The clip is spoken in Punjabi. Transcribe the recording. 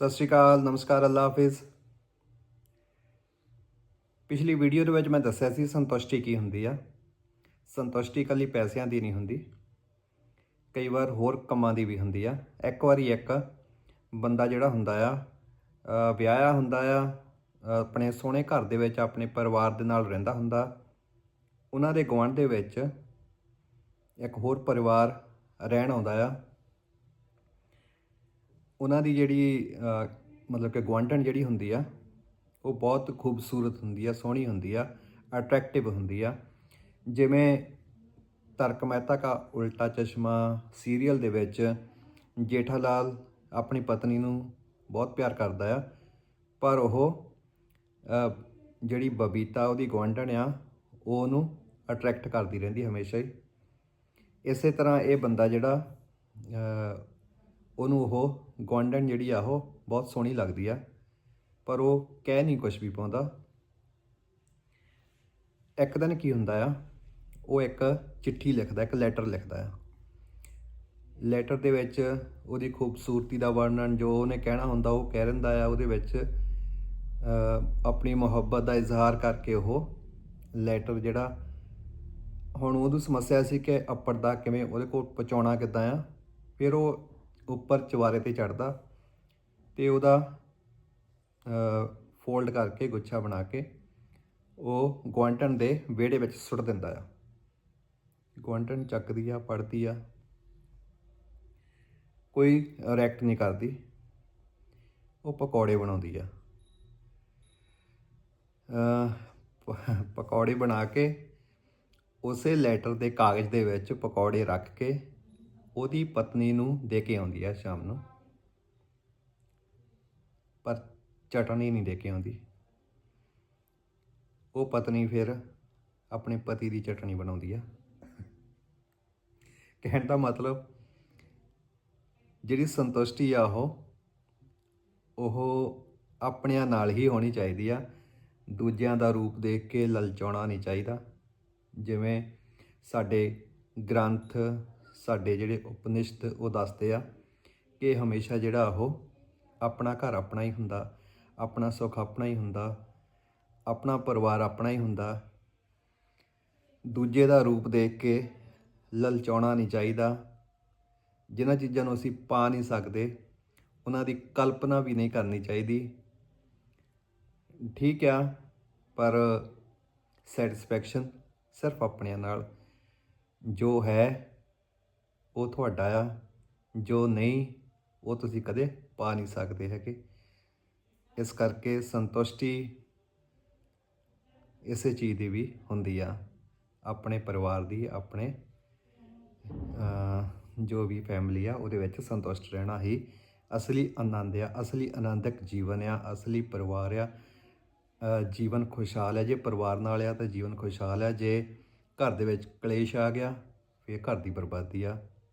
ਸਤਿ ਸ਼੍ਰੀ ਅਕਾਲ ਨਮਸਕਾਰ ਅੱਲਾ ਹਾਫਿਜ਼। ਪਿਛਲੀ ਵੀਡੀਓ ਦੇ ਵਿੱਚ ਮੈਂ ਦੱਸਿਆ ਸੀ ਸੰਤੁਸ਼ਟੀ ਕੀ ਹੁੰਦੀ ਆ। ਸੰਤੁਸ਼ਟੀ ਇਕੱਲੀ ਪੈਸਿਆਂ ਦੀ ਨਹੀਂ ਹੁੰਦੀ ਕਈ ਵਾਰ ਹੋਰ ਕੰਮਾਂ ਦੀ ਵੀ ਹੁੰਦੀ ਆ। ਇੱਕ ਵਾਰੀ ਇੱਕ ਬੰਦਾ ਜਿਹੜਾ ਹੁੰਦਾ ਆ ਅ, ਵਿਆਹਿਆ ਹੁੰਦਾ ਆ ਆਪਣੇ ਸੋਹਣੇ ਘਰ ਦੇ ਵਿੱਚ ਆਪਣੇ ਪਰਿਵਾਰ ਦੇ ਨਾਲ ਰਹਿੰਦਾ ਹੁੰਦਾ ਉਹਨਾਂ ਦੇ ਗੁਆਂਢ ਦੇ ਵਿੱਚ ਇੱਕ ਹੋਰ ਪਰਿਵਾਰ ਰਹਿਣ ਆਉਂਦਾ ਆ। ਉਹਨਾਂ ਦੀ ਜਿਹੜੀ ਮਤਲਬ ਕਿ ਗੁਆਂਢਣ ਜਿਹੜੀ ਹੁੰਦੀ ਆ, ਉਹ ਬਹੁਤ ਖੂਬਸੂਰਤ ਹੁੰਦੀ ਆ, ਸੋਹਣੀ ਹੁੰਦੀ ਆ ਅਟਰੈਕਟਿਵ ਹੁੰਦੀ ਆ। ਜਿਵੇਂ ਤਰਕ ਮਹਿਤਾ ਕਾ ਉਲਟਾ ਚਸ਼ਮਾ ਸੀਰੀਅਲ ਦੇ ਵਿੱਚ ਜੇਠਾ ਲਾਲ ਆਪਣੀ ਪਤਨੀ ਨੂੰ ਬਹੁਤ ਪਿਆਰ ਕਰਦਾ ਆ, ਪਰ ਉਹ ਜਿਹੜੀ ਬਬੀਤਾ ਉਹਦੀ ਗੁਆਂਢਣ ਆ, ਉਹ ਉਹਨੂੰ ਅਟਰੈਕਟ ਕਰਦੀ ਰਹਿੰਦੀ ਹਮੇਸ਼ਾ ਹੀ। ਇਸੇ ਤਰ੍ਹਾਂ ਇਹ ਬੰਦਾ ਜਿਹੜਾ ਉਹਨੂੰ ਉਹ ਗੁਆਂਢਣ ਜਿਹੜੀ ਆ ਉਹ ਬਹੁਤ ਸੋਹਣੀ ਲੱਗਦੀ ਆ, ਪਰ ਉਹ ਕਹਿ ਨਹੀਂ ਕੁਝ ਵੀ ਪਾਉਂਦਾ। ਇੱਕ ਦਿਨ ਕੀ ਹੁੰਦਾ ਆ, ਉਹ ਇੱਕ ਚਿੱਠੀ ਲਿਖਦਾ, ਇੱਕ ਲੈਟਰ ਲਿਖਦਾ ਆ। ਲੈਟਰ ਦੇ ਵਿੱਚ ਉਹਦੀ ਖੂਬਸੂਰਤੀ ਦਾ ਵਰਣਨ ਜੋ ਉਹਨੇ ਕਹਿਣਾ ਹੁੰਦਾ, ਉਹ ਕਹਿ ਰਹਿੰਦਾ ਆ, ਉਹਦੇ ਵਿੱਚ ਆਪਣੀ ਮੁਹੱਬਤ ਦਾ ਇਜ਼ਹਾਰ ਕਰਕੇ ਉਹ ਲੈਟਰ ਜਿਹੜਾ, ਹੁਣ ਉਹਨੂੰ ਸਮੱਸਿਆ ਸੀ ਕਿ ਅੱਪੜ ਦਾ ਕਿਵੇਂ, ਉਹਦੇ ਕੋਲ ਪਹੁੰਚਾਉਣਾ ਕਿੱਦਾਂ ਆ, ਫਿਰ ਉਹ ਉੱਪਰ ਚਵਾਰੇ ਤੇ ਚੜਦਾ ਤੇ ਉਹਦਾ ਫੋਲਡ ਕਰਕੇ ਗੁੱਛਾ ਬਣਾ ਕੇ ਉਹ ਗੁਆਂਟਣ ਦੇ ਵਿਹੜੇ ਵਿੱਚ ਸੁੱਟ ਦਿੰਦਾ ਆ। ਗੁਆਂਟਣ ਚੱਕਦੀ ਆ ਪੜਦੀ ਆ, ਕੋਈ ਰਿਐਕਟ ਨਹੀਂ ਕਰਦੀ। ਉਹ ਪਕੌੜੇ ਬਣਾਉਂਦੀ ਆ। ਪਕੌੜੇ ਬਣਾ ਕੇ ਉਸੇ ਲੈਟਰ ਦੇ ਕਾਗਜ਼ ਦੇ ਵਿੱਚ ਪਕੌੜੇ ਰੱਖ ਕੇ ਉਹਦੀ ਪਤਨੀ ਨੂੰ ਦੇ ਕੇ ਆਉਂਦੀ ਹੈ ਸ਼ਾਮ ਨੂੰ। ਪਰ ਚਟਨੀ ਨਹੀਂ ਦੇ ਕੇ ਆਉਂਦੀ। ਉਹ ਪਤਨੀ ਫਿਰ ਆਪਣੇ ਪਤੀ ਦੀ ਚਟਨੀ ਬਣਾਉਂਦੀ ਆ। ਕਹਿਣ ਦਾ ਮਤਲਬ ਜਿਹੜੀ ਸੰਤੁਸ਼ਟੀ ਆ ਉਹ ਉਹ ਆਪਣਿਆਂ ਨਾਲ ਹੀ ਹੋਣੀ ਚਾਹੀਦੀ ਆ। ਦੂਜਿਆਂ ਦਾ ਰੂਪ ਦੇਖ ਕੇ ਲਲਚਾਉਣਾ ਨਹੀਂ ਚਾਹੀਦਾ। ਜਿਵੇਂ ਸਾਡੇ ਗ੍ਰੰਥ ਸਾਡੇ ਜਿਹੜੇ ਉਪਨਿਸ਼ਦ ਉਹ ਦੱਸਦੇ ਆ ਕਿ ਹਮੇਸ਼ਾ ਜਿਹੜਾ ਉਹ ਆਪਣਾ ਘਰ ਆਪਣਾ ਹੀ ਹੁੰਦਾ, ਆਪਣਾ ਸੁੱਖ ਆਪਣਾ ਹੀ ਹੁੰਦਾ, ਆਪਣਾ ਪਰਿਵਾਰ ਆਪਣਾ ਹੀ ਹੁੰਦਾ। ਦੂਜੇ ਦਾ ਰੂਪ ਦੇਖ ਕੇ ਲਲਚਾਉਣਾ ਨਹੀਂ ਚਾਹੀਦਾ। ਜਿਨ੍ਹਾਂ ਚੀਜ਼ਾਂ ਨੂੰ ਅਸੀਂ ਪਾ ਨਹੀਂ ਸਕਦੇ, ਉਹਨਾਂ ਦੀ ਕਲਪਨਾ ਵੀ ਨਹੀਂ ਕਰਨੀ ਚਾਹੀਦੀ। ਠੀਕ ਆ, ਪਰ ਸੈਟੀਸਫੈਕਸ਼ਨ ਸਿਰਫ ਆਪਣਿਆਂ ਨਾਲ ਜੋ ਹੈ ਉਹ ਤੁਹਾਡਾ ਆ, ਜੋ ਨਹੀਂ, ਉਹ ਤੁਸੀਂ ਕਦੇ ਪਾ ਨਹੀਂ ਸਕਦੇ ਹੈਗੇ। ਇਸ ਕਰਕੇ ਸੰਤੁਸ਼ਟੀ ਇਸੇ ਚੀਜ਼ ਦੀ ਵੀ ਹੁੰਦੀ ਆ, ਆਪਣੇ ਪਰਿਵਾਰ ਦੀ, ਆਪਣੇ ਜੋ ਵੀ ਫੈਮਿਲੀ ਆ, ਉਹਦੇ ਵਿੱਚ ਸੰਤੁਸ਼ਟ ਰਹਿਣਾ ਹੀ ਅਸਲੀ ਆਨੰਦ ਆ, ਅਸਲੀ ਆਨੰਦਕ ਜੀਵਨ ਆ, ਅਸਲੀ ਪਰਿਵਾਰ ਆ। ਜੀਵਨ ਖੁਸ਼ਹਾਲ ਹੈ ਜੇ ਪਰਿਵਾਰ ਨਾਲ ਆ ਤਾਂ ਜੀਵਨ ਖੁਸ਼ਹਾਲ ਹੈ ਜੇ ਘਰ ਦੇ ਵਿੱਚ ਕਲੇਸ਼ ਆ ਗਿਆ, ਫਿਰ ਘਰ ਦੀ ਬਰਬਾਦੀ ਆ।